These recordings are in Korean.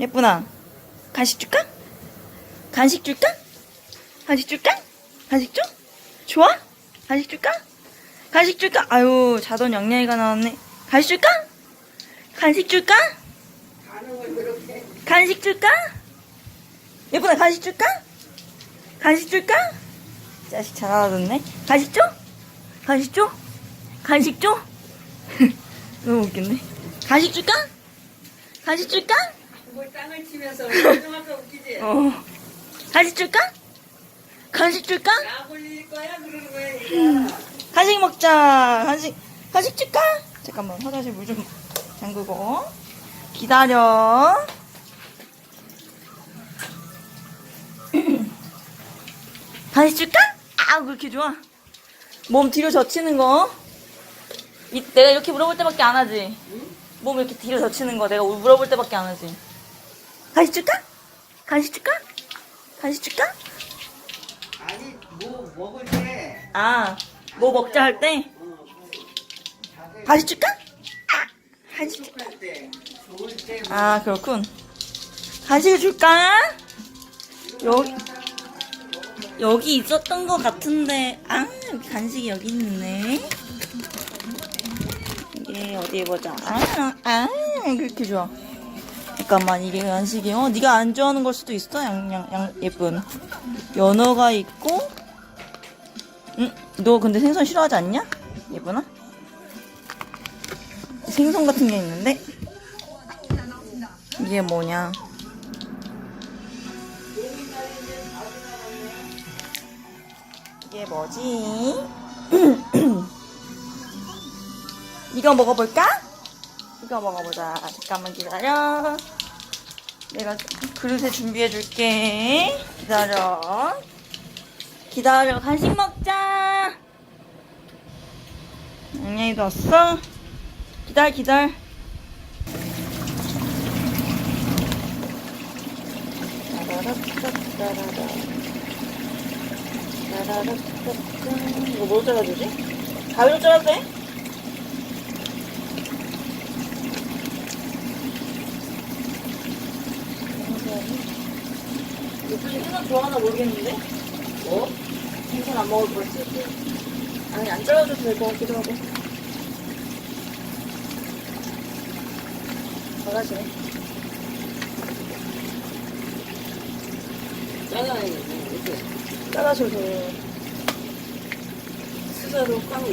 예쁘나? 간식 줄까? 간식 줄까? 간식 줄까? 간식 줘? 좋아? 간식 줄까? 간식 줄까? 아유, 자던 영양이가 나왔네. 간식 줄까? 간식 줄까? 간식 줄까? 예쁘나, 간식 줄까? 간식 줄까? 자식 잘 알아듣네. 간식 줘? 간식 줘? 간식 줘? 너무 웃긴데. 간식 줄까? 간식 줄까? 뭘 땅을 치면서 조금아까 웃기지? 어. 간식 줄까? 간식 줄까? 약 올릴 거야? 그러는 거야 얘가 간식 먹자. 간식, 간식 줄까? 잠깐만, 화장실 물 좀 잠그고. 기다려. 간식 줄까? 아, 그렇게 좋아. 몸 뒤로 젖히는 거. 이, 내가 이렇게 물어볼 때밖에 안 하지. 몸 이렇게 뒤로 젖히는 거 내가 물어볼 때밖에 안 하지. 간식 줄까? 간식 줄까? 간식 줄까? 아니 뭐 먹을 때 아, 뭐 먹자 할 때? 어, 자세 간식 줄까? 아, 간식 줄까? 할 때, 좋을 때 뭐, 아, 그렇군. 간식을 줄까? 여기, 여기 있었던 것 같은데, 아, 여기 간식이 여기 있네. 이게 어디 보자. 아, 아, 그렇게 좋아. 잠깐만, 이게 간식이, 어, 네가 안 좋아하는 걸 수도 있어, 양, 양, 양, 예쁜. 연어가 있고, 응, 너 근데 생선 싫어하지 않냐? 예쁘나? 생선 같은 게 있는데? 이게 뭐냐? 이게 뭐지? 이거 먹어볼까? 이거 먹어보자. 잠깐만 기다려. 내가 그릇에 준비해 줄게. 기다려. 기다려. 간식 먹자. 양양이도 왔어? 기다려, 기다려. 이거 뭘 잘라주지? 가위로 잘라도 돼? 요즘 생선 좋아하나 모르겠는데? 뭐? 생선 안 먹을 것 같아. 아니, 안 잘라줘도 될 것 같기도 하고. 잘라지네. 짜장면 이렇게 잘라줘도 돼. 수저로 꽉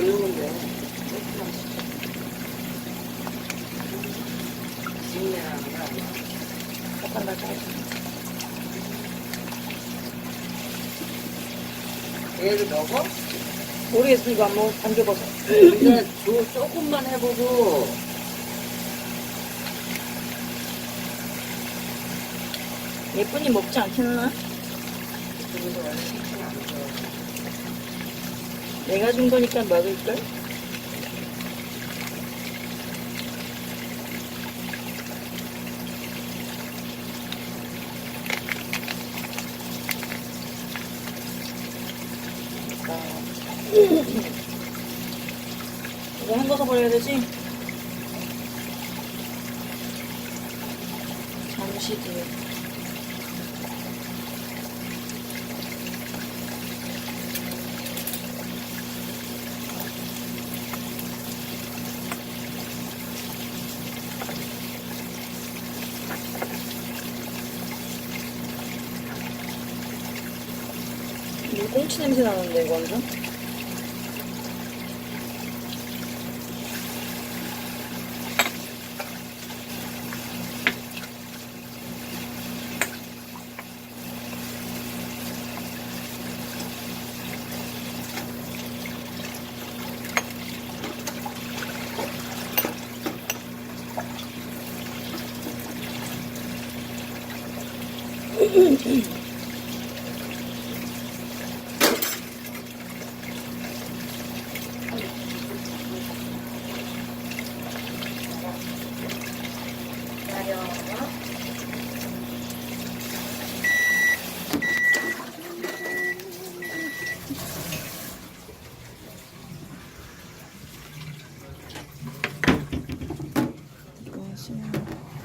진내라는 거 아니야? 잠깐 나 잘라줘. 얘를 먹어? 모르겠어, 이거 안 줘봐서. 근데 조, 조금만 해보고 예쁜이 먹지 않겠나? 그래서 원래. 내가 준 거니까 먹을걸? 이거 헹궈서 버려야 되지? 잠시 뒤에. 이거 꽁치 냄새 나는데 이거 완전?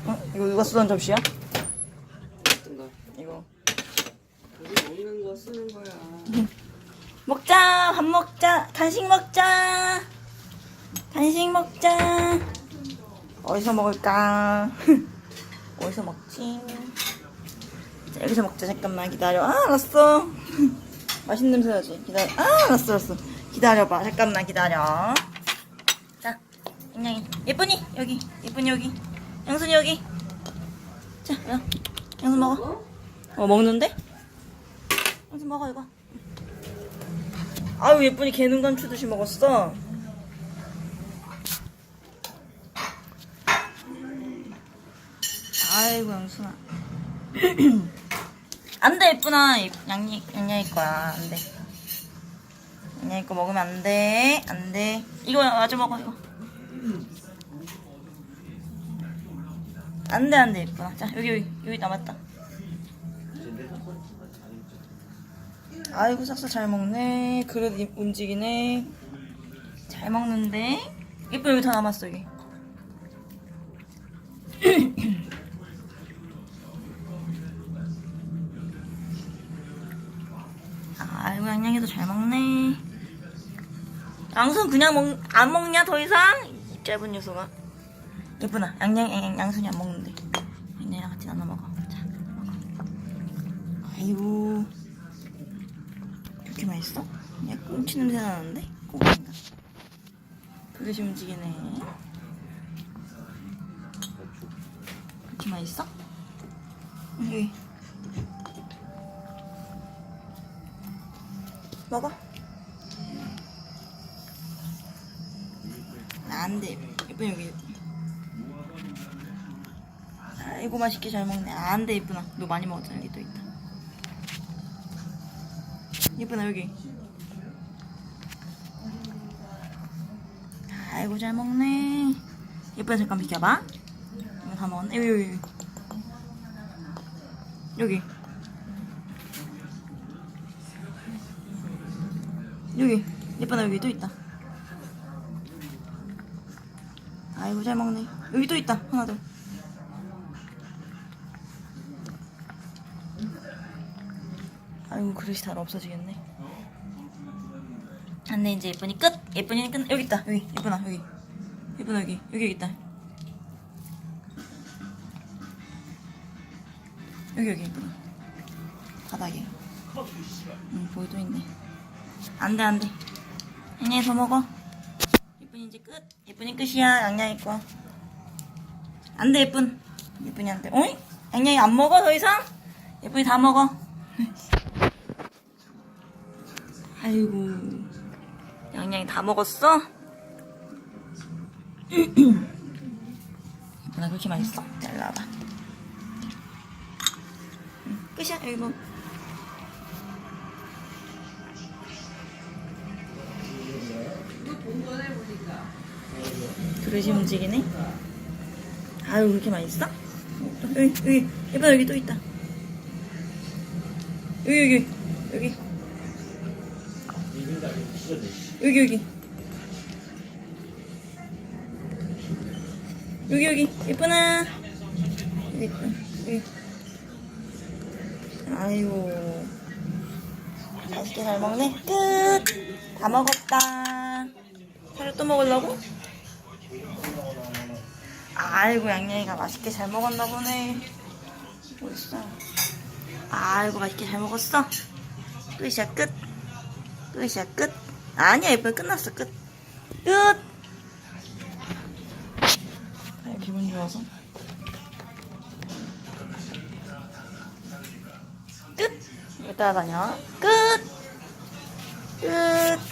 어? 이거 누가 쓰던 접시야? 쓰는 거야. 먹자 밥 간식 먹자. 간식 먹자. 어디서 먹을까? 어디서 먹지? 자 여기서 먹자. 잠깐만 기다려. 아 알았어. 맛있는 냄새 나지? 기다려. 아 알았어 알았어. 기다려봐. 잠깐만 기다려. 자 양양이 예쁜이 여기. 예쁜이 여기. 양순이 여기. 자 야, 양순 먹어. 어 먹는데? 양순 먹어 이거 아유 예쁜이 개눈 감 추듯이 먹었어. 아이고 양순아. 안돼 예쁜아 양이 양양이 거야 안돼. 양양이 거 먹으면 안돼 안돼. 이거 마저 먹어 이거. 안돼 안돼 예쁜아. 자 여기 여기 여기 남았다. 아이고 싹싹 잘 먹네. 그래도 이- 움직이네. 잘 먹는데. 예쁜 여기 다 남았어 여기. 아이고 양양이도 잘 먹네. 양순 그냥 먹, 안 먹냐 더 이상? 이 짧은 녀석아. 예쁘나 양양 양, 양순이 안 먹는데. 양양이랑 같이 나눠 먹어. 자 먹어. 아이고. 그렇게 맛있어? 그냥 꽁치 냄새 나는데? 꽁치인가? 그릇이 움직이네. 그렇게 맛있어? 여기. 먹어. 아, 안 돼. 예쁜 여기. 아이고 맛있게 잘 먹네. 아, 안 돼, 예쁜아. 너 많이 먹었잖아. 여기 또 있다. 예쁘나 여기. 아이고 잘 먹네. 예쁘나 잠깐 비켜봐. 이거 다 먹었네. 여기 여기 여기. 여기. 예쁘나 여기 또 있다. 아이고 잘 먹네. 여기 또 있다 하나 더 아이고 그릇이 다 없어지겠네. 안돼 이제 예쁜이 끝. 예쁜이는 끝. 여기 있다. 여기 예쁜아 여기. 예쁜아 여기 여기 여기 있다. 여기 여기 예쁜아. 바닥에. 응또 있네. 안돼 안돼. 양양이 더 먹어. 예쁜이 이제 끝. 예쁜이 끝이야 양양이 거. 안돼 예쁜. 예쁜이 안돼. 어이? 양양이 안 먹어 더 이상? 예쁜이 다 먹어. 아이고 양양이 다 먹었어? 나 그렇게 맛있어? 잘 나와봐 응, 끝이야 여기 뭐 그릇이 움직이네 아유 그렇게 맛있어? 여기 여기 예뻐 여기 또 있다 여기 여기 여기 여기 여기. 여기 여기. 예쁘나? 있다. 여기. 아이고. 맛있게 잘 먹네. 끝. 다 먹었다. 사료 또 먹으려고? 아이고 양양이가 맛있게 잘 먹었나 보네. 어딨어? 아이고 맛있게 잘 먹었어. 끝이야 끝 끝이야 끝 아니야 예뻐 끝났어 끝 끝. 아, 기분 좋아서 끝. 왜 따라다녀? 끝. 끝.